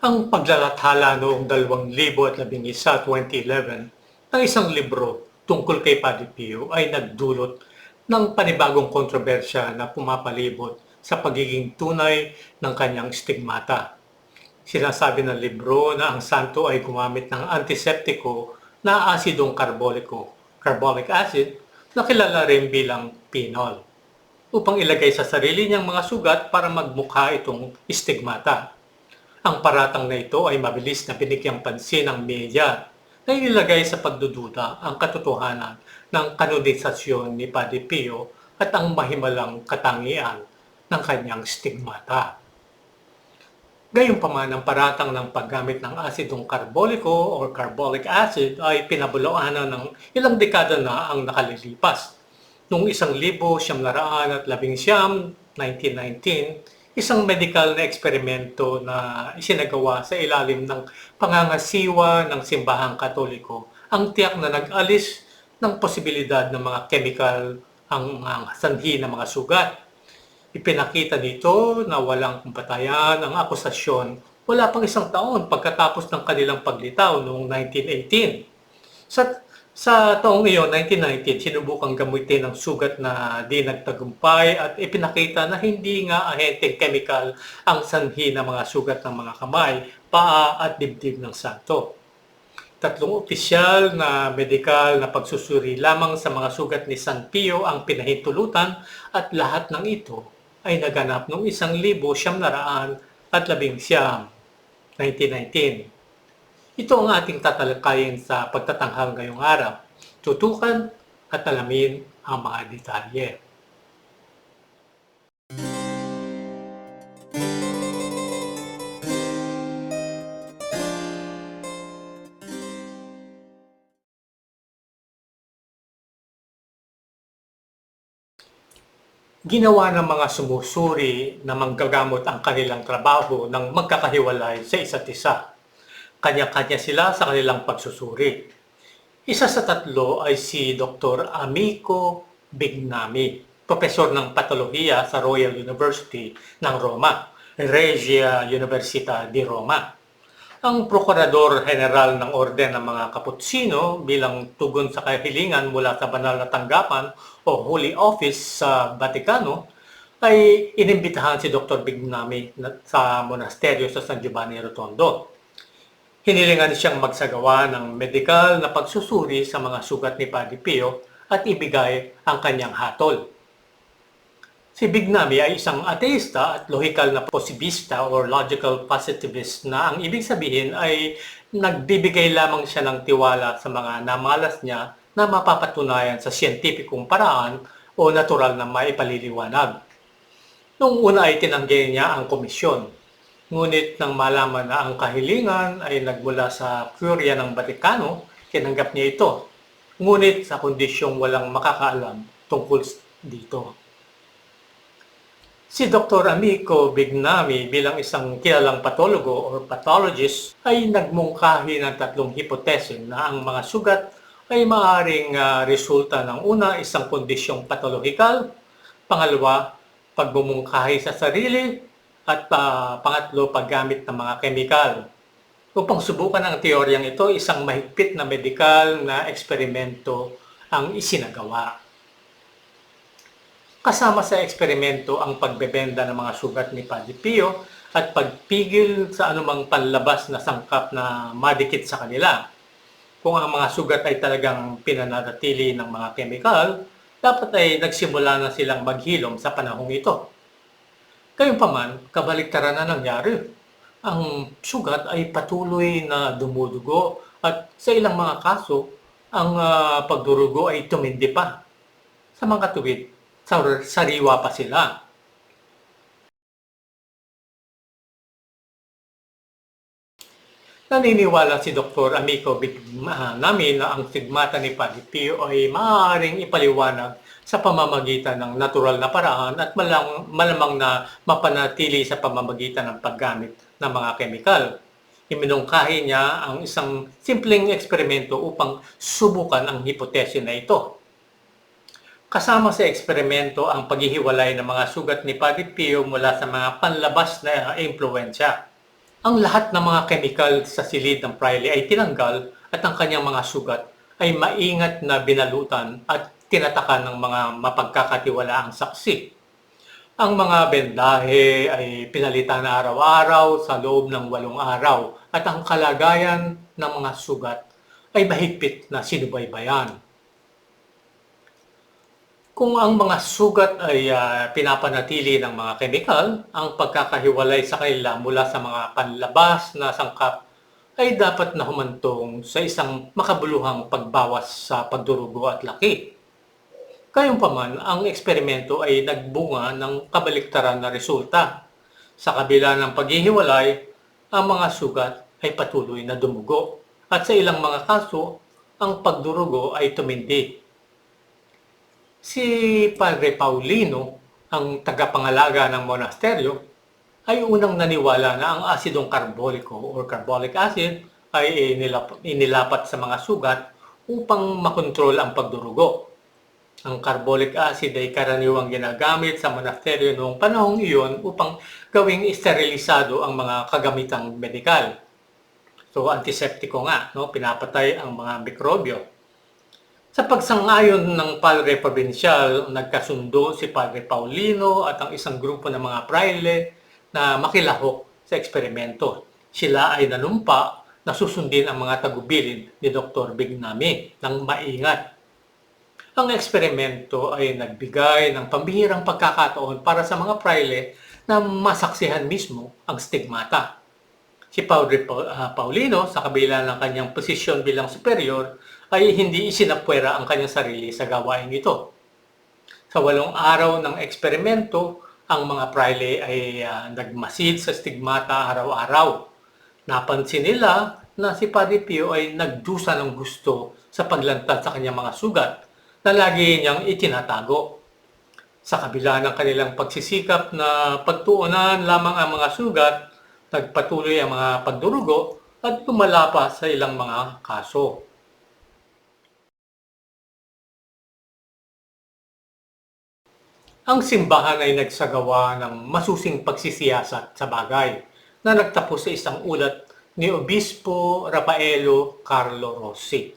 ang paglalathala noong 2011 at 2011 ng isang libro tungkol kay Padre Pio ay nagdulot ng panibagong kontrobersya na pumapalibot sa pagiging tunay ng kanyang stigmata. Sinasabi ng libro na ang santo ay gumamit ng antiseptiko na asidong karboliko, carbolic acid, na kilala rin bilang pinol, upang ilagay sa sarili niyang mga sugat para magmukha itong stigmata. Ang paratang na ito ay mabilis na binigyang pansin ng media na ilagay sa pagdududa ang katotohanan ng kanonisasyon ni Padre Pio at ang mahimalang katangian ng kanyang stigmata. Gayunpaman ang paratang ng paggamit ng asidong karboliko or carbolic acid ay pinabulaanan ng ilang dekada na ang nakalilipas. Noong isang libo siyam naraan at labing siyam, 1919, isang medical na eksperimento na isinagawa sa ilalim ng pangangasiwa ng simbahang katoliko ang tiyak na nag-alis ng posibilidad ng mga chemical ang mga sanhi ng mga sugat. Ipinakita nito na walang kumpatayan ang akusasyon wala pang isang taon pagkatapos ng kanilang paglitaw noong 1918. Sa sa taong iyon, 1919, sinubukang gamitin ang sugat na di nagtagumpay at ipinakita na hindi nga ahenteng chemical ang sanhi ng mga sugat ng mga kamay, paa at dibdib ng santo. Tatlong opisyal na medikal na pagsusuri lamang sa mga sugat ni San Pio ang pinahintulutan at lahat ng ito ay naganap noong isang libo siyam naraan at labing siyam, 1919. Ito ang ating tatalakayin sa pagtatanghal ngayong araw. Tutukan at alamin ang mga detalye. Ginawa ng mga sumusuri na manggagamot ang kanilang trabaho ng magkakahiwalay sa isa't isa kanya-kanya sila sa kanilang pagsusuri. Isa sa tatlo ay si Dr. Amico Bignami, profesor ng patolohiya sa Royal University ng Roma, Regia Università di Roma. Ang Prokurador General ng Orden ng mga Kaputsino bilang tugon sa kahilingan mula sa banal na tanggapan o Holy Office sa Vatikano ay inimbitahan si Dr. Bignami sa monasteryo sa San Giovanni Rotondo Hinilingan siyang magsagawa ng medikal na pagsusuri sa mga sugat ni Padre Pio at ibigay ang kanyang hatol. Si Bignami ay isang ateista at logical na posibista or logical positivist na ang ibig sabihin ay nagbibigay lamang siya ng tiwala sa mga namalas niya na mapapatunayan sa siyentipikong paraan o natural na maipaliliwanag. Noong una ay tinanggi niya ang komisyon Ngunit nang malaman na ang kahilingan ay nagmula sa Curia ng Batikano, tinanggap niya ito. Ngunit sa kondisyong walang makakaalam tungkol dito. Si Dr. Amico Bignami bilang isang kilalang patologo or pathologist ay nagmungkahi ng tatlong hipotesis na ang mga sugat ay maaaring uh, resulta ng una isang kondisyong patologikal, pangalawa pagbumungkahi sa sarili at uh, pangatlo, paggamit ng mga kemikal. Upang subukan ang teoryang ito, isang mahigpit na medikal na eksperimento ang isinagawa. Kasama sa eksperimento ang pagbebenda ng mga sugat ni Padre Pio at pagpigil sa anumang panlabas na sangkap na madikit sa kanila. Kung ang mga sugat ay talagang pinanatili ng mga kemikal, dapat ay nagsimula na silang maghilom sa panahong ito. Gayunpaman, kabaliktaran na nangyari. Ang sugat ay patuloy na dumudugo at sa ilang mga kaso, ang uh, pagdurugo ay tumindi pa. Sa mga tuwid, sariwa pa sila. Naniniwala si Dr. Amico namin na ang stigmata ni Padre ay maaaring ipaliwanag sa pamamagitan ng natural na paraan at malang, malamang na mapanatili sa pamamagitan ng paggamit ng mga kemikal. Iminungkahi niya ang isang simpleng eksperimento upang subukan ang hipotesis na ito. Kasama sa eksperimento ang paghihiwalay ng mga sugat ni Padre Pio mula sa mga panlabas na impluensya ang lahat ng mga chemical sa silid ng Priley ay tinanggal at ang kanyang mga sugat ay maingat na binalutan at tinatakan ng mga mapagkakatiwalaang saksi. Ang mga bendahe ay pinalitan na araw-araw sa loob ng walong araw at ang kalagayan ng mga sugat ay mahigpit na sinubaybayan. Kung ang mga sugat ay ah, pinapanatili ng mga kemikal, ang pagkakahiwalay sa kanila mula sa mga panlabas na sangkap ay dapat na humantong sa isang makabuluhang pagbawas sa pagdurugo at laki. Gayunpaman, ang eksperimento ay nagbunga ng kabaliktaran na resulta. Sa kabila ng paghihiwalay, ang mga sugat ay patuloy na dumugo at sa ilang mga kaso, ang pagdurugo ay tumindi. Si Padre Paulino, ang tagapangalaga ng monasteryo, ay unang naniwala na ang asidong karboliko or carbolic acid ay inilap- inilapat sa mga sugat upang makontrol ang pagdurugo. Ang carbolic acid ay karaniwang ginagamit sa monasteryo noong panahong iyon upang gawing sterilisado ang mga kagamitang medikal. So antiseptiko nga, no? pinapatay ang mga mikrobyo. Sa pagsangayon ng Padre Provincial, nagkasundo si Padre Paulino at ang isang grupo ng mga praile na makilahok sa eksperimento. Sila ay nanumpa na susundin ang mga tagubilin ni Dr. Bignami ng maingat. Ang eksperimento ay nagbigay ng pambihirang pagkakataon para sa mga praile na masaksihan mismo ang stigmata. Si Padre Pa- ah, Paulino, sa kabila ng kanyang posisyon bilang superior, ay hindi isinapwera ang kanyang sarili sa gawain ito. Sa walong araw ng eksperimento, ang mga praile ay ah, nagmasid sa stigmata araw-araw. Napansin nila na si Padre Pio ay nagdusa ng gusto sa paglantad sa kanyang mga sugat na lagi niyang itinatago. Sa kabila ng kanilang pagsisikap na pagtuunan lamang ang mga sugat, nagpatuloy ang mga pagdurugo at lumala pa sa ilang mga kaso. Ang simbahan ay nagsagawa ng masusing pagsisiyasat sa bagay na nagtapos sa isang ulat ni Obispo Rafaelo Carlo Rossi.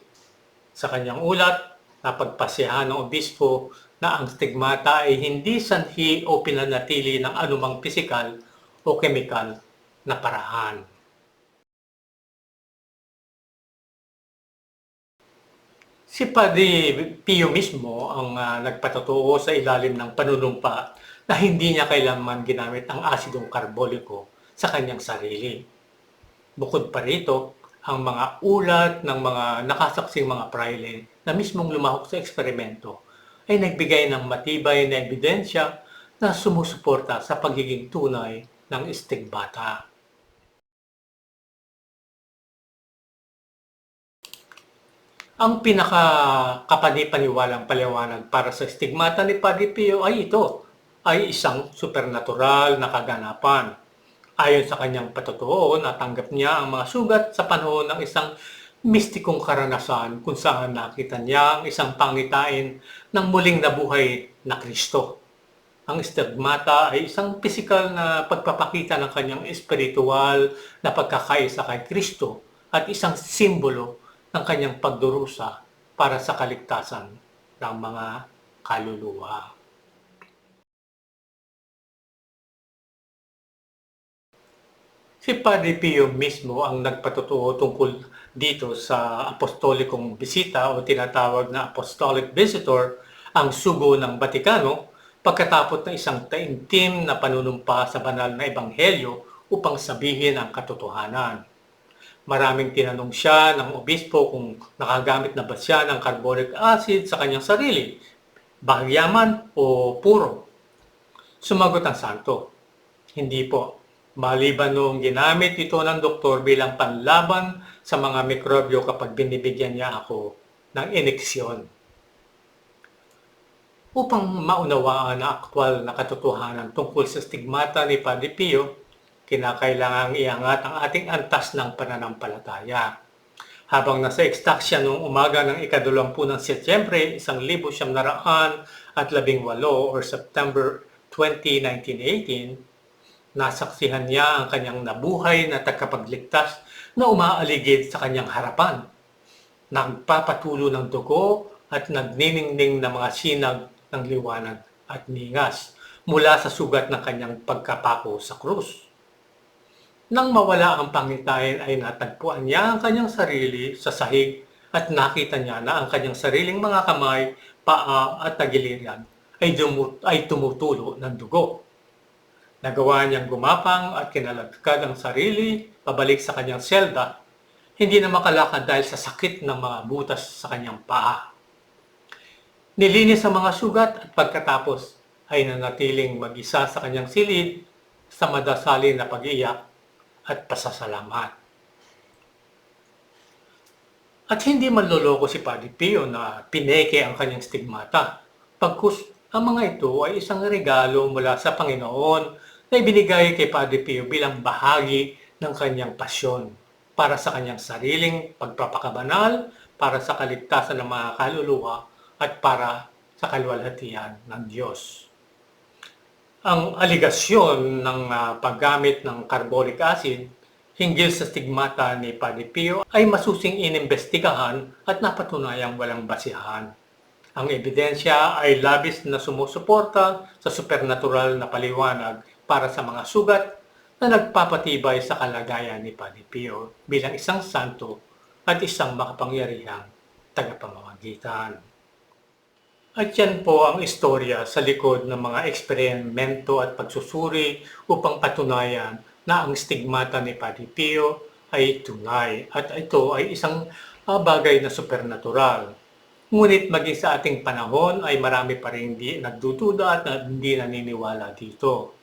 Sa kanyang ulat, napagpasyahan ng obispo na ang stigmata ay hindi sanhi o pinanatili ng anumang pisikal o kemikal na paraan. Si Padre Pio mismo ang ah, nagpatotoo sa ilalim ng panunumpa na hindi niya kailanman ginamit ang asidong karboliko sa kanyang sarili. Bukod pa rito, ang mga ulat ng mga nakasaksing mga praile na mismong lumahok sa eksperimento ay nagbigay ng matibay na ebidensya na sumusuporta sa pagiging tunay ng stigmata. Ang pinaka kapanipaniwalang paliwanag para sa stigmata ni Padre Pio ay ito, ay isang supernatural na kaganapan. Ayon sa kanyang patotoo, natanggap niya ang mga sugat sa panahon ng isang mistikong karanasan kung saan nakita niya ang isang pangitain ng muling nabuhay na Kristo. Ang stigmata ay isang pisikal na pagpapakita ng kanyang espiritual na pagkakaisa kay Kristo at isang simbolo ng kanyang pagdurusa para sa kaligtasan ng mga kaluluwa. Si Padre Pio mismo ang nagpatotoo tungkol dito sa apostolikong bisita o tinatawag na apostolic visitor, ang sugo ng Vatikano, pagkatapos ng isang taimtim na panunumpa sa banal na ebanghelyo upang sabihin ang katotohanan. Maraming tinanong siya ng obispo kung nakagamit na ba siya ng carbonic acid sa kanyang sarili, bahagyaman o puro. Sumagot ang santo, hindi po. Maliban noong ginamit ito ng doktor bilang panlaban sa mga mikrobyo kapag binibigyan niya ako ng ineksyon. Upang maunawaan ang aktwal na katotohanan tungkol sa stigmata ni Padre Pio, kinakailangang iangat ang ating antas ng pananampalataya. Habang nasa ekstaksya noong umaga ng ikadulawampu ng Setyembre, isang libo siyam naraan at labing walo or September 20, 1918, Nasaksihan niya ang kanyang nabuhay na tagapagligtas na umaaligid sa kanyang harapan. Nagpapatulo ng dugo at nagniningning ng mga sinag ng liwanag at ningas mula sa sugat ng kanyang pagkapako sa krus. Nang mawala ang pangitain ay natagpuan niya ang kanyang sarili sa sahig at nakita niya na ang kanyang sariling mga kamay, paa at tagiliran ay, dumu- ay tumutulo ng dugo. Nagawa niyang gumapang at kinalagkad ang sarili pabalik sa kanyang selda, hindi na makalakad dahil sa sakit ng mga butas sa kanyang paa. Nilinis ang mga sugat at pagkatapos ay nanatiling mag-isa sa kanyang silid sa madasali na pag-iyak at pasasalamat. At hindi manloloko si Padre Pio na pineke ang kanyang stigmata. Pagkus ang mga ito ay isang regalo mula sa Panginoon na ibinigay kay Padre Pio bilang bahagi ng kanyang pasyon para sa kanyang sariling pagpapakabanal, para sa kaligtasan ng mga kaluluwa at para sa kalwalhatian ng Diyos. Ang aligasyon ng ah, paggamit ng carbolic acid hinggil sa stigmata ni Padre Pio ay masusing inimbestigahan at napatunayang walang basihan. Ang ebidensya ay labis na sumusuporta sa supernatural na paliwanag para sa mga sugat na nagpapatibay sa kalagayan ni Padre Pio bilang isang santo at isang makapangyarihang tagapamamagitan. At yan po ang istorya sa likod ng mga eksperimento at pagsusuri upang patunayan na ang stigmata ni Padre Pio ay tunay at ito ay isang ah, bagay na supernatural. Ngunit maging sa ating panahon ay marami pa rin hindi nagdududa at hindi naniniwala dito.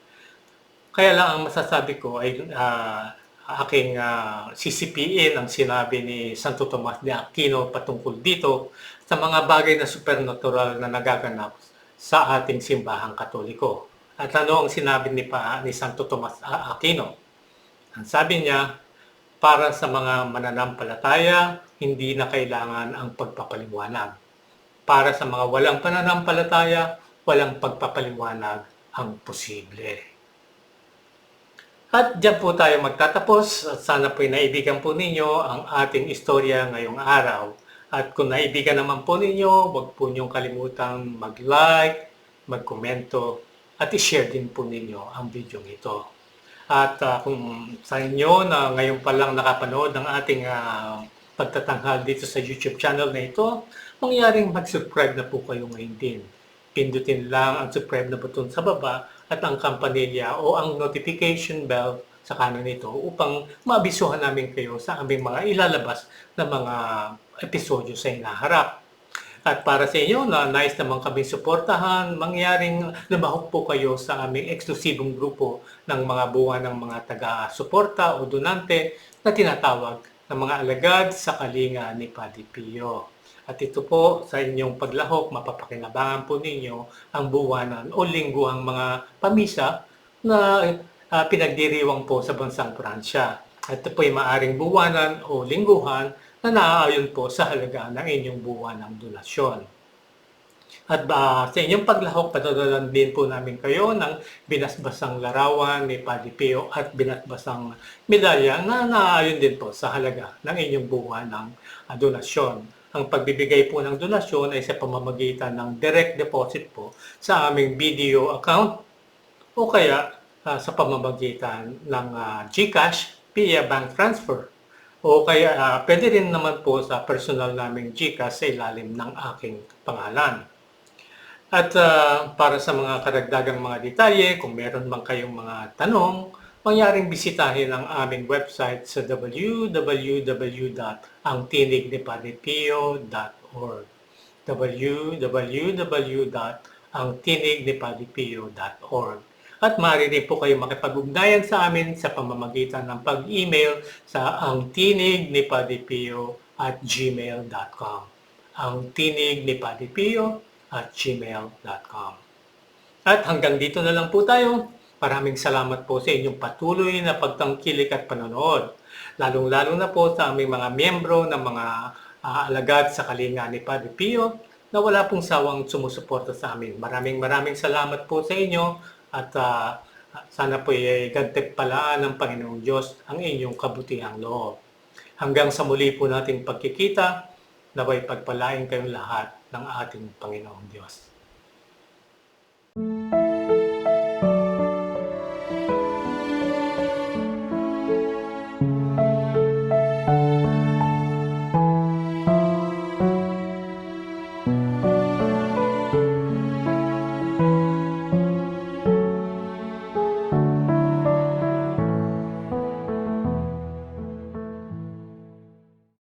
Kaya lang ang masasabi ko ay ah, aking ah, sisipiin ang sinabi ni Santo Tomas de Aquino patungkol dito sa mga bagay na supernatural na nagaganap sa ating simbahang katoliko. At ano ang sinabi ni, pa, ni Santo Tomas Aquino? Ang sabi niya, para sa mga mananampalataya, hindi na kailangan ang pagpapaliwanag. Para sa mga walang pananampalataya, walang pagpapaliwanag ang posible. At diyan po tayo magtatapos at sana po naibigan po ninyo ang ating istorya ngayong araw. At kung naibigan naman po ninyo, huwag po niyong kalimutang mag-like, mag-komento, at i-share din po ninyo ang video ito. At ah, kung sa inyo na ngayon pa lang nakapanood ng ating ah, pagtatanghal dito sa YouTube channel na ito, mangyaring mag-subscribe na po kayo ngayon din. Pindutin lang ang subscribe na button sa baba at ang kampanilya o ang notification bell sa kanan nito upang maabisuhan namin kayo sa aming mga ilalabas na mga episodyo sa hinaharap. At para sa inyo na nice naman kaming suportahan, mangyaring lumahok po kayo sa aming eksklusibong grupo ng mga buwan ng mga taga-suporta o donante na tinatawag ng mga alagad sa kalinga ni Padre Pio. At ito po sa inyong paglahok, mapapakinabangan po ninyo ang buwanan o lingguhang mga pamisa na ah, pinagdiriwang po sa bansang Pransya. At ito po ay maaring buwanan o lingguhan na naaayon po sa halaga ng inyong buwan ng donasyon. At ba, sa inyong paglahok, patadalan din po namin kayo ng binasbasang larawan ni Padre Pio at binasbasang medalya na naaayon din po sa halaga ng inyong buwan ng ah, donasyon. Ang pagbibigay po ng donasyon ay sa pamamagitan ng direct deposit po sa aming video account o kaya ah, sa pamamagitan ng ah, GCash via bank transfer. O kaya ah, pwede rin naman po sa personal naming GCash sa ilalim ng aking pangalan. At ah, para sa mga karagdagang mga detalye, kung meron man kayong mga tanong, mangyaring bisitahin ang aming website sa www.angtinignipadipio.org www.angtinignipadipio.org At maaari po kayo makipag-ugnayan sa amin sa pamamagitan ng pag-email sa angtinignipadipio at gmail.com angtinignipadipio at gmail.com At hanggang dito na lang po tayo. Maraming salamat po sa inyong patuloy na pagtangkilik at panonood. Lalong-lalo na po sa aming mga miyembro ng mga ah, alagad sa kalinga ni Padre Pio na wala pong sawang sumusuporta sa amin. Maraming maraming salamat po sa inyo at uh, sana po ay eh, gantep palaan ng Panginoong Diyos ang inyong kabutihang loob. Hanggang sa muli po nating pagkikita, naway pagpalain kayong lahat ng ating Panginoong Diyos. Thank you.